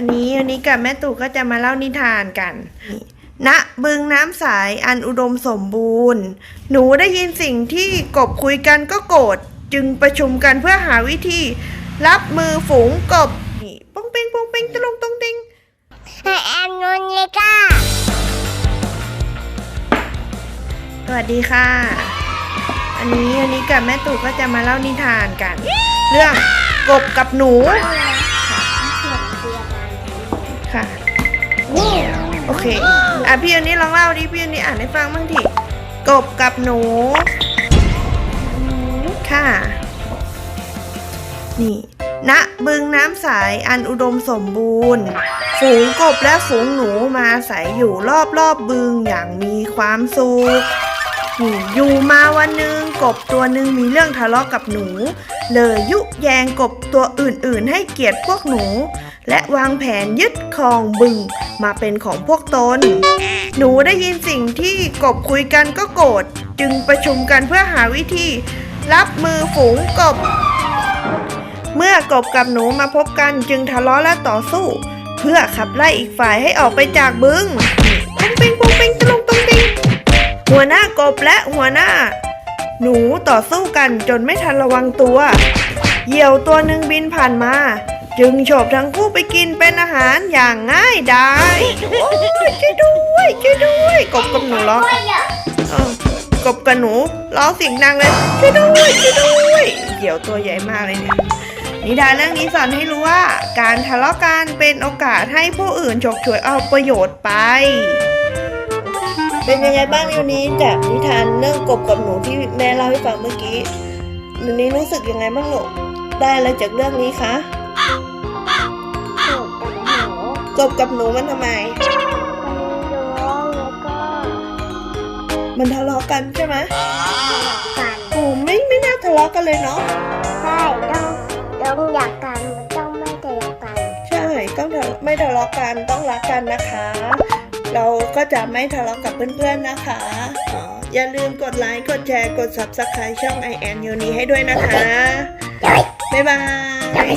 วันนี้วันนี้กับแม่ตู่ก็จะมาเล่านิทานกันนี่ณบึงน้ำใสอันอุดมสมบูรณ์ หนูได้ยินสิ่งที่กบคุยกันก็โกรธจึงประชุมกันเพื่อหาวิธี รับมือฝูงกบนี่ป้องเป้งป้องเป้งตะลงตรงติงให้แอนนนเลยค่ะสวัสดีค่ะ อันนี้อันนี้กับแม่ตู่ก็จะมาเล่านิทานกัน เรื่องกบกับหนู โอเค อะพี่อันนี้ลองเล่าดิพี่อันนี้อ่านให้ฟังบ้างทีกบกับหนูค่ะ นี่ ณ บึงน้ำใสอันอุดมสมบูรณ์ ฝูงกบและฝูงหนูมาอาศัยอยู่รอบรอบบึงอย่างมีความสุข อยู่มาวันหนึ่งกบตัวหนึ่งมีเรื่องทะเลาะกับหนู เลยยุแยงกบตัวอื่นๆ ให้เกียรติพวกหนู และวางแผนยึดครองบึงมาเป็นของพวกตน หนูได้ยินสิ่งที่กบคุยกันก็โกรธจึงประชุมกันเพื่อหาวิธี รับมือฝูงกบ เมื่อกบกับหนูมาพบกันจึงทะเลาะและต่อสู้ เพื่อขับไล่อีกฝ่ายให้ออกไปจากบึงปุ้งเป้งปุ้งเป้งตะลงตรงติง หัวหน้ากบและหัวหน้า หนูต่อสู้กันจนไม่ทันระวังตัว เหยี่ยวตัวหนึ่งบินผ่านมา จึงโฉบทั้งคู่ไปกินเป็นอาหารอย่างง่ายดายโอ้ยช่วยด้วยช่วยด้วยกบกับหนูร้องเออกบกับหนูร้องเสียงดังเลยช่วยด้วยช่วยด้วยเหยี่ยวตัวใหญ่มากเลยเนี่ยนิทานเรื่องนี้สอนให้รู้ว่า การทะเลาะกันเป็นโอกาสให้ผู้อื่นฉกฉวยเอาประโยชน์ไป เป็นยังไงบ้างวันนี้จากนิทานเรื่องกบกับหนูที่แม่เล่าให้ฟังเมื่อกี้วันนี้รู้สึกยังไงบ้างลูกได้อะไรจากเรื่องนี้คะถูกกับหนูกบกับหนูมันทำไม มันร้องแล้วก็มันทะเลาะกันใช่ไหมกันโอ้ไม่ไม่น่าทะเลาะกันเลยเนาะใช่ต้องต้องอยากกันมันต้องไม่ทะเลาะกัน ใช่ต้องทะไม่ทะเลาะกันต้องรักกันนะคะ เราก็จะไม่ทะเลาะกับเพื่อนๆนะคะ อย่าลืมกดไลค์ กดแชร์ กด subscribe ช่อง i อแอนยูนี้ให้ด้วยนะคะ บ๊ายบาย